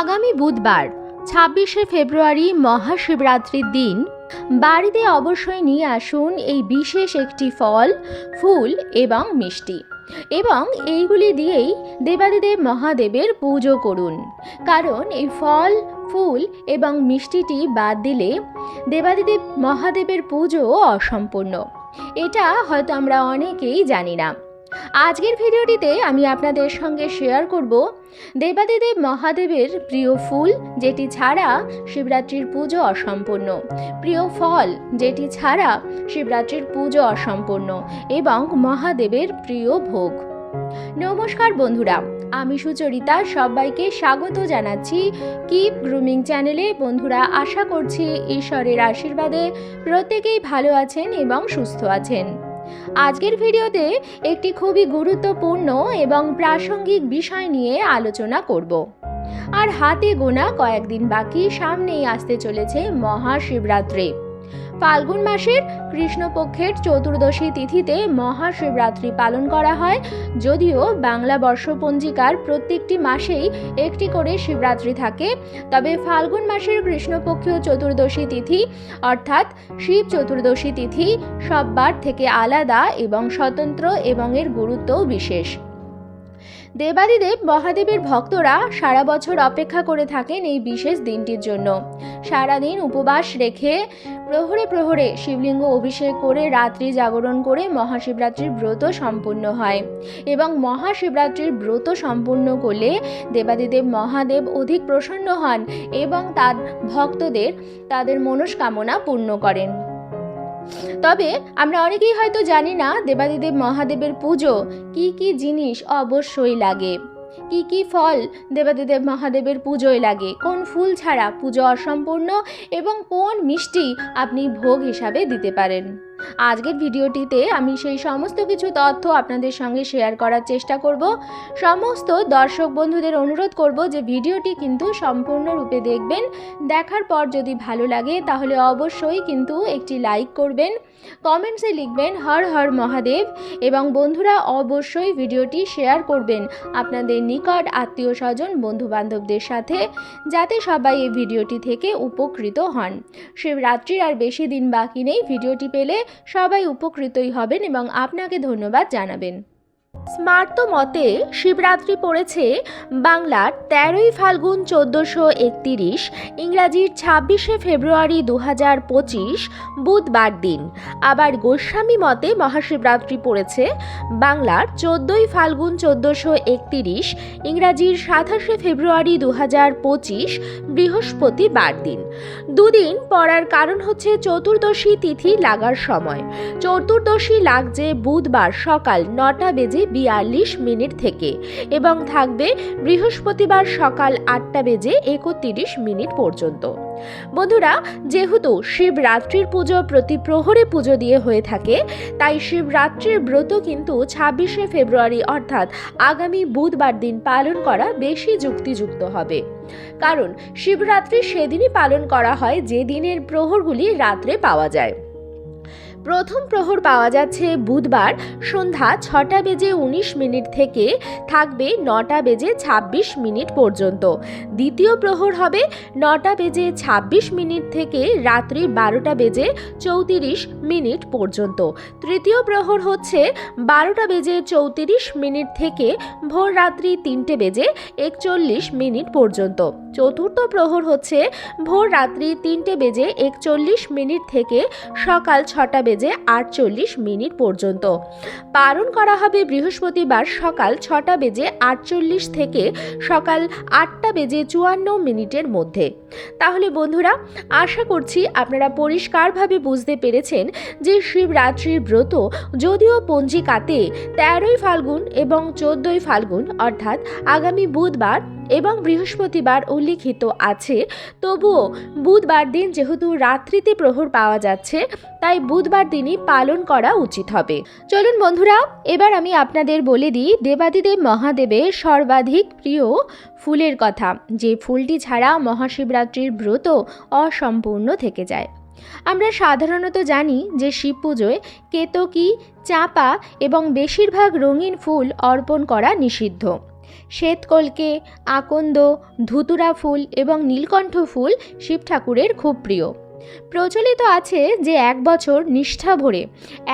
আগামী বুধবার, ছাব্বিশে ফেব্রুয়ারি মহাশিবরাত্রির দিন। বাড়িতে অবশ্যই নিয়ে আসুন এই বিশেষ একটি ফল, ফুল এবং মিষ্টি। এবং এইগুলি দিয়েই দেবাদিদেব মহাদেবের পুজো করুন। কারণ এই ফল, ফুল এবং মিষ্টিটি বাদ দিলে দেবাদিদেব মহাদেবের পুজো অসম্পূর্ণ। এটা হয়তো আমরা অনেকেই জানি না। আজকের ভিডিওটিতে আমি আপনাদের সঙ্গে শেয়ার করব দেবাদিদেব মহাদেবের প্রিয় ফুল, যেটি ছাড়া শিবরাত্রির পুজো অসম্পূর্ণ। প্রিয় ফল, যেটি ছাড়া শিবরাত্রির পুজো অসম্পূর্ণ এবং মহাদেবের প্রিয় ভোগ। নমস্কার বন্ধুরা, আমি সুচরিতা, সবাইকে স্বাগত জানাচ্ছি কিপ গ্রুমিং চ্যানেলে। বন্ধুরা, আশা করছি ঈশ্বরের আশীর্বাদে প্রত্যেকেই ভালো আছেন এবং সুস্থ আছেন। আজকের ভিডিওতে একটি খুবই গুরুত্বপূর্ণ এবং প্রাসঙ্গিক বিষয় নিয়ে আলোচনা করব। আর হাতে গোনা কয়েকদিন বাকি সামনেই আসতে চলেছে মহাশিবরাত্রি। ফাল্গুন মাসের কৃষ্ণপক্ষের চতুর্দশী তিথিতে মহাশিবরাত্রি পালন করা হয়। যদিও বাংলা বর্ষপঞ্জিকার প্রত্যেকটি মাসেই একটি করে শিবরাত্রি থাকে। তবে ফাল্গুন মাসের কৃষ্ণপক্ষীয় চতুর্দশী তিথি, অর্থাৎ শিব চতুর্দশী তিথি, সববার থেকে আলাদা এবং স্বতন্ত্র এবং এর গুরুত্বও বিশেষ। দেবাদিদেব মহাদেবের ভক্তরা সারা বছর অপেক্ষা করে থাকেন এই বিশেষ দিনটির জন্য। সারাদিন উপবাস রেখে প্রহরে প্রহরে শিবলিঙ্গ অভিষেক করে রাত্রি জাগরণ করে মহাশিবরাত্রির ব্রত সম্পূর্ণ হয় এবং মহাশিবরাত্রির ব্রত সম্পূর্ণ করলে দেবাদিদেব মহাদেব অধিক প্রসন্ন হন এবং তার ভক্তদের তাদের মনস্কামনা পূর্ণ করেন। তবে আমরা অনেকেই হয়তো জানি না দেবাদিদেব মহাদেবের পুজো কি কি জিনিস অবশ্যই লাগে। কি কি ফল দেবাদিদেব মহাদেবের পুজোয় লাগে। কোন ফুল ছাড়া পুজো অসম্পূর্ণ এবং কোন মিষ্টি আপনি ভোগ হিসাবে দিতে পারেন। আজকের ভিডিওটিতে আমি সেই সমস্ত কিছু তথ্য আপনাদের সঙ্গে শেয়ার করার চেষ্টা করব। সমস্ত দর্শক বন্ধুদের অনুরোধ করব যে ভিডিওটি কিন্তু সম্পূর্ণরূপে দেখবেন। দেখার পর যদি ভালো লাগে তাহলে অবশ্যই কিন্তু একটি লাইক করবেন, কমেন্টসে লিখবেন হর হর মহাদেব এবং বন্ধুরা অবশ্যই ভিডিওটি শেয়ার করবেন আপনাদের নিকট আত্মীয় স্বজন বন্ধু বান্ধবদের সাথে যাতে সবাই এই ভিডিওটি থেকে উপকৃত হন। শিবরাত্রির আর বেশি দিন বাকি নেই। ভিডিওটি পেলে সবাই উপকৃতই হবেন এবং আপনাকে ধন্যবাদ জানাবেন। স্মার্ত মতে শিবরাত্রি পড়েছে বাংলার তেরোই ফাল্গুন চোদ্দোশো একতিরিশ, ইংরাজির ছাব্বিশে ফেব্রুয়ারি দু হাজার পঁচিশ, বুধবার দিন। আবার গোস্বামী মতে মহাশিবরাত্রি পড়েছে বাংলার চোদ্দোই ফাল্গুন চোদ্দোশো একতিরিশ, ইংরাজির সাতাশে ফেব্রুয়ারি দু হাজার পঁচিশ, বৃহস্পতিবার দিন। দুদিন পড়ার কারণ হচ্ছে চতুর্দশী তিথি লাগার সময়। চতুর্দশী লাগছে বুধবার সকাল নটা বেজে বিয়াল্লিশ মিনিট থেকে এবং থাকবে বৃহস্পতিবার সকাল আটটা বেজে একত্রিশ মিনিট পর্যন্ত। বন্ধুরা, যেহেতু শিবরাত্রির পুজো প্রতি প্রহরে পুজো দিয়ে হয়ে থাকে, তাই শিবরাত্রির ব্রত কিন্তু ছাব্বিশে ফেব্রুয়ারি অর্থাৎ আগামী বুধবার দিন পালন করা বেশি যুক্তিযুক্ত হবে। কারণ, শিবরাত্রি সেদিনই পালন করা হয় যে দিনের প্রহরগুলি রাত্রে পাওয়া যায়। প্রথম প্রহর পাওয়া যাচ্ছে বুধবার সন্ধ্যা ছটা বেজে উনিশ মিনিট থেকে থাকবে নটা বেজে ছাব্বিশ মিনিট পর্যন্ত। দ্বিতীয় প্রহর হবে নটা বেজে ছাব্বিশ মিনিট থেকে রাত্রি বারোটা বেজে চৌত্রিশ মিনিট পর্যন্ত। তৃতীয় প্রহর হচ্ছে বারোটা বেজে চৌত্রিশ মিনিট থেকে ভোর রাত্রি তিনটে বেজে একচল্লিশ মিনিট পর্যন্ত। চতুর্থ প্রহর হচ্ছে ভোর রাত্রি তিনটে বেজে একচল্লিশ মিনিট থেকে সকাল ছটা বেজে আটচল্লিশ মিনিট পর্যন্ত। পালন করা হবে বৃহস্পতিবার সকাল ছটা বেজে আটচল্লিশ থেকে সকাল আটটা বেজে চুয়ান্ন মিনিটের মধ্যে। তাহলে বন্ধুরা, আশা করছি আপনারা পরিষ্কারভাবে বুঝতে পেরেছেন যে শিবরাত্রির ব্রত যদিও পঞ্জিকাতে তেরোই ফাল্গুন এবং চোদ্দই ফাল্গুন, অর্থাৎ আগামী বুধবার এবং বৃহস্পতিবার উল্লিখিত আছে। তবুও বুধবার দিন যেহেতু রাত্রিতে প্রহর পাওয়া যাচ্ছে, তাই বুধবার দিনই পালন করা উচিত হবে। চলুন বন্ধুরা, এবার আমি আপনাদের বলে দিই দেবাদিদেব মহাদেবের সর্বাধিক প্রিয় ফুলের কথা। যে ফুলটি ছাড়া মহাশিবরাত্রির ব্রত অসম্পূর্ণ থেকে যায়। আমরা সাধারণত জানি যে শিব পুজোয় কেতকী, চাঁপা এবং বেশিরভাগ রঙিন ফুল অর্পণ করা নিষিদ্ধ। শ্বেতকলকে আকন্দ, ধুতুরা ফুল এবং নীলকণ্ঠ ফুল শিব ঠাকুরের খুব প্রিয়। প্রচলিত আছে যে এক বছর নিষ্ঠা ভরে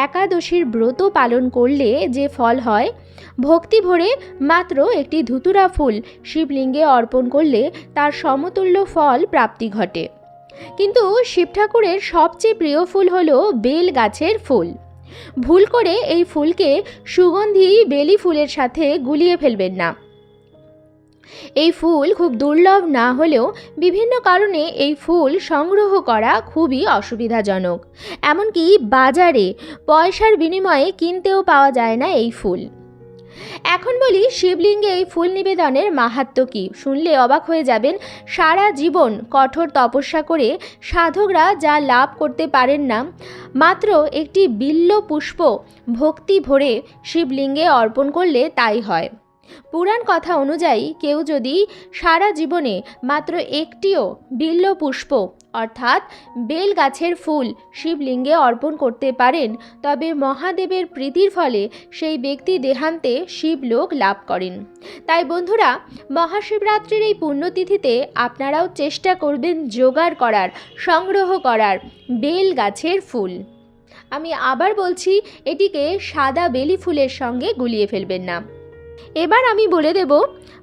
একাদশীর ব্রত পালন করলে যে ফল হয়, ভক্তি ভরে মাত্র একটি ধুতুরা ফুল শিবলিঙ্গে অর্পণ করলে তার সমতুল্য ফল প্রাপ্তি ঘটে। কিন্তু শিব ঠাকুরের সবচেয়ে প্রিয় ফুল হলো বেল গাছের ফুল। ভুল করে এই ফুলকে সুগন্ধি বেলি ফুলের সাথে গুলিয়ে ফেলবেন না। এই ফুল খুব দুর্লভ না হলেও বিভিন্ন কারণে এই ফুল সংগ্রহ করা খুবই অসুবিধাজনক। এমনকি বাজারে পয়সার বিনিময়ে কিনতেও পাওয়া যায় না এই ফুল। এখন বলি শিবলিঙ্গে এই ফুল নিবেদনের মাহাত্ম্য কী? শুনলে অবাক হয়ে যাবেন সারা জীবন কঠোর তপস্যা করে সাধকরা যা লাভ করতে পারেন না। মাত্র একটি বিল্ল পুষ্প ভক্তি ভরে শিবলিঙ্গে অর্পণ করলে তাই হয়। পুরাণ কথা অনুযায়ী কেউ যদি সারা জীবনে মাত্র একটিও বিল্ল পুষ্প, অর্থাৎ বেল গাছের ফুল শিবলিঙ্গে অর্পণ করতে পারেন, তবে মহাদেবের প্রীতির ফলে সেই ব্যক্তি দেহান্তে শিবলোক লাভ করেন। তাই বন্ধুরা, মহাশিবরাত্রির এই পুণ্যতিথিতে আপনারাও চেষ্টা করবেন জোগাড় করার, সংগ্রহ করার বেল গাছের ফুল। আমি আবার বলছি, এটিকে সাদা বেলি ফুলের সঙ্গে গুলিয়ে ফেলবেন না। এবার আমি বলে দেব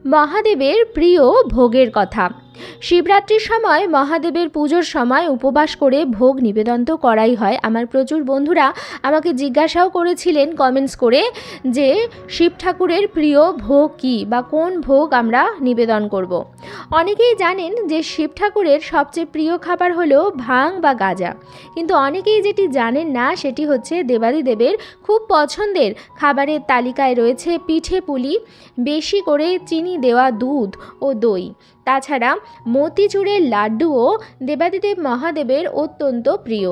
মহাদেবের প্রিয় ভোগের কথা। শিবরাত্রির সময়, মহাদেবের পুজোর সময় উপবাস করে ভোগ নিবেদন তো করাই হয়। আমার প্রচুর বন্ধুরা আমাকে জিজ্ঞাসাও করেছিলেন কমেন্টস করে যে শিব ঠাকুরের প্রিয় ভোগ কী বা কোন ভোগ আমরা নিবেদন করব। অনেকেই জানেন যে শিব ঠাকুরের সবচেয়ে প্রিয় খাবার হলো ভাং বা গাজা। কিন্তু অনেকেই যেটি জানেন না, সেটি হচ্ছে দেবাদিদেবের খুব পছন্দের খাবারের তালিকায় রয়েছে পিঠে পুলি, বেশি করে চিনি দেওয়া দুধ ও দই। তাছাড়া মতিচুরের লাড্ডুও দেবাদিদেব মহাদেবের অত্যন্ত প্রিয়।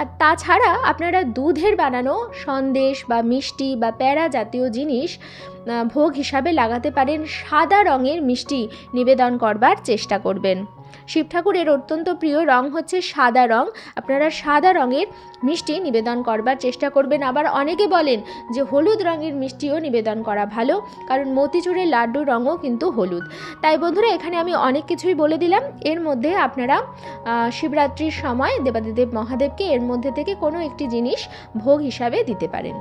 আর তাছাড়া আপনারা দুধের বানানো সন্দেশ বা মিষ্টি বা প্যারা জাতীয় জিনিস ভোগ হিসাবে লাগাতে পারেন, সাদা রঙের মিষ্টি নিবেদন করবার চেষ্টা করবেন। শিব ঠাকুরের অত্যন্ত প্রিয় রং হচ্ছে সাদা রং। আপনারা সাদা রঙের মিষ্টি নিবেদন করবার চেষ্টা করবেন। আবার অনেকে বলেন যে হলুদ রঙের মিষ্টিও নিবেদন করা ভালো, কারণ মতিচুরের লাড্ডুর রঙও কিন্তু হলুদ। তাই বন্ধুরা, এখানে আমি অনেক কিছুই বলে দিলাম। এর মধ্যে আপনারা শিবরাত্রির সময় দেবাদিদেব মহাদেবকে এর মধ্যে থেকে কোনো একটি জিনিস ভোগ হিসাবে দিতে পারেন।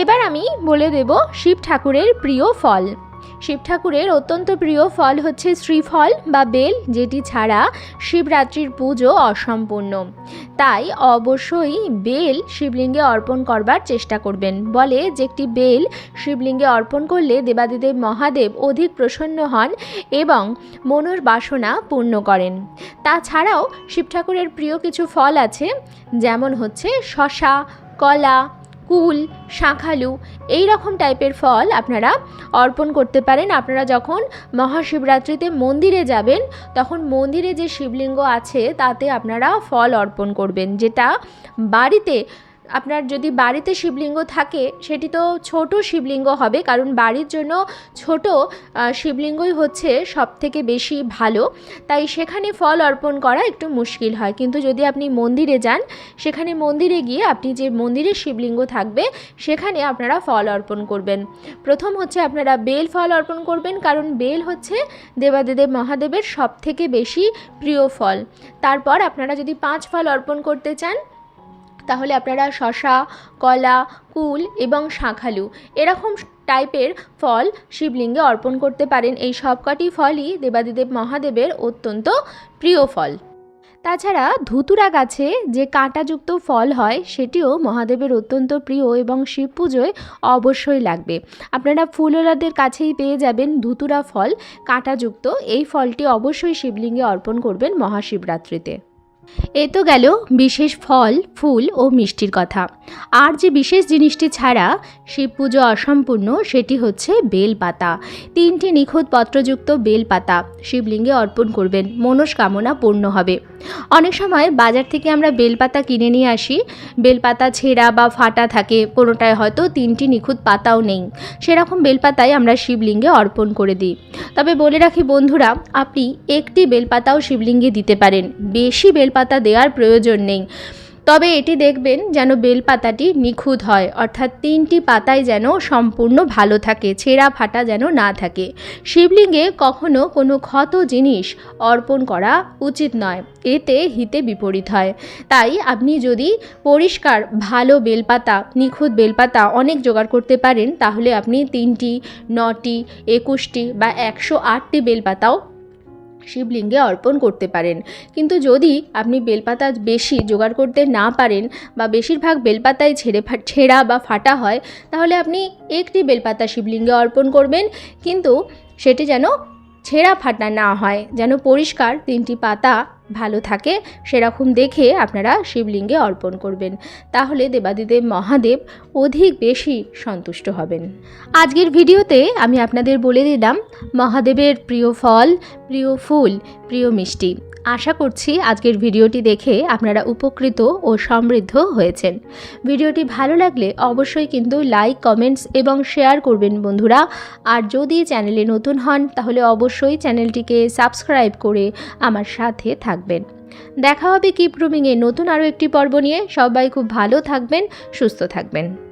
এবার আমি বলে দেব শিব ঠাকুরের প্রিয় ফল। শিব ঠাকুরের অত্যন্ত প্রিয় ফল হচ্ছে শ্রীফল বা বেল, যেটি ছাড়া শিবরাত্রির পুজো অসম্পূর্ণ। তাই অবশ্যই বেল শিবলিঙ্গে অর্পণ করবার চেষ্টা করবেন। বলে যে একটি বেল শিবলিঙ্গে অর্পণ করলে দেবাদিদেব মহাদেব অধিক প্রসন্ন হন এবং মনোর বাসনা পূর্ণ করেন। তাছাড়াও শিব ঠাকুরের প্রিয় কিছু ফল আছে, যেমন হচ্ছে শশা, কলা কুল, শাঁখালু, এই রকম টাইপের ফল আপনারা অর্পণ করতে পারেন। আপনারা যখন মহাশিবরাত্রিতে মন্দিরে যাবেন, তখন মন্দিরে যে শিবলিঙ্গ আছে, তাতে আপনারা ফল অর্পণ করবেন। যেটা বাড়িতে আপনার যদি বাড়িতে শিবলিঙ্গ থাকে, সেটি তো ছোট শিবলিঙ্গ হবে, কারণ বাড়ির জন্য ছোট শিবলিঙ্গই হচ্ছে সব থেকে বেশি ভালো। তাই সেখানে ফল অর্পণ করা একটু মুশকিল হয়। কিন্তু যদি আপনি মন্দিরে যান, সেখানে মন্দিরে গিয়ে আপনি যে মন্দিরে শিবলিঙ্গ থাকবে, সেখানে আপনারা ফল অর্পণ করবেন। প্রথম হচ্ছে আপনারা বেল ফল অর্পণ করবেন, কারণ বেল হচ্ছে দেবাদেদেব মহাদেবের সব থেকে বেশি প্রিয় ফল। তারপর আপনারা যদি পাঁচ ফল অর্পণ করতে চান তাহলে আপনারা শশা, কলা, কুল এবং শাঁখালু এরকম টাইপের ফল শিবলিঙ্গে অর্পণ করতে পারেন। এই সবকটি ফলই দেবাদিদেব মহাদেবের অত্যন্ত প্রিয় ফল। তাছাড়া ধুতুরা গাছে যে কাঁটাযুক্ত ফল হয়, সেটিও মহাদেবের অত্যন্ত প্রিয় এবং শিব পুজোয় অবশ্যই লাগবে। আপনারা ফুলওয়ালাদের কাছেই পেয়ে যাবেন ধুতুরা ফল, কাঁটাযুক্ত। এই ফলটি অবশ্যই শিবলিঙ্গে অর্পণ করবেন মহাশিবরাত্রিতে। এ তো গেল বিশেষ ফল, ফুল ও মিষ্টির কথা। আর যে বিশেষ জিনিসটি ছাড়া শিব পুজো অসম্পূর্ণ, সেটি হচ্ছে বেলপাতা। তিনটি নিখুঁত পত্রযুক্ত বেলপাতা শিবলিঙ্গে অর্পণ করবেন, মনস্কামনা পূর্ণ হবে। অনেক সময় বাজার থেকে আমরা বেলপাতা কিনে নিয়ে আসি, বেলপাতা ছেঁড়া বা ফাটা থাকে, কোনোটায় হয়তো তিনটি নিখুঁত পাতাও নেই। সেরকম বেলপাতাই আমরা শিবলিঙ্গে অর্পণ করে দিই। তবে বলে রাখি বন্ধুরা, আপনি একটি বেলপাতাও শিবলিঙ্গে দিতে পারেন। বেশি বেলপাতা দেওয়ার প্রয়োজন নেই। তবে এটি দেখবেন যেন বেলপাতাটি নিখুঁত হয়, অর্থাৎ তিনটি পাতায় যেন সম্পূর্ণ ভালো থাকে, ছেঁড়া ফাটা যেন না থাকে। শিবলিঙ্গে কখনো কোনো ক্ষত জিনিস অর্পণ করা উচিত নয়, এতে হিতে বিপরীত হয়। তাই আপনি যদি পরিষ্কার, ভালো বেলপাতা, নিখুঁত বেলপাতা অনেক জোগাড় করতে পারেন, তাহলে আপনি তিনটি, নটি, একুশটি বা একশো আটটি বেলপাতাও শিবলিঙ্গে অর্পণ করতে পারেন। কিন্তু যদি আপনি বেলপাতা বেশি জোগাড় করতে না পারেন বা বেশিরভাগ বেলপাতায় ছেড়ে ছেঁড়া বা ফাটা হয়, তাহলে আপনি একটি বেলপাতা শিবলিঙ্গে অর্পণ করবেন। কিন্তু সেটি যেন ছেঁড়া ফাটা না হয়, যেন পরিষ্কার তিনটি পাতা ভালো থাকে, সেরকম দেখে আপনারা শিবলিঙ্গে অর্পণ করবেন। তাহলে দেবাদিদেব মহাদেব অধিক বেশি সন্তুষ্ট হবেন। আজকের ভিডিওতে আমি আপনাদের বলে দিলাম মহাদেবের প্রিয় ফল, প্রিয় ফুল, প্রিয় মিষ্টি। আশা করছি আজকের ভিডিওটি দেখে আপনারা উপকৃত ও সমৃদ্ধ হয়েছেন। ভিডিওটি ভালো লাগলে অবশ্যই কিন্তু লাইক, কমেন্টস এবং শেয়ার করবেন বন্ধুরা। আর যদি চ্যানেলে নতুন হন, তাহলে অবশ্যই চ্যানেলটিকে সাবস্ক্রাইব করে আমার সাথে থাকবেন। দেখা হবে কিপ রুমিংয়ে নতুন আরও একটি পর্ব নিয়ে। সবাই খুব ভালো থাকবেন, সুস্থ থাকবেন।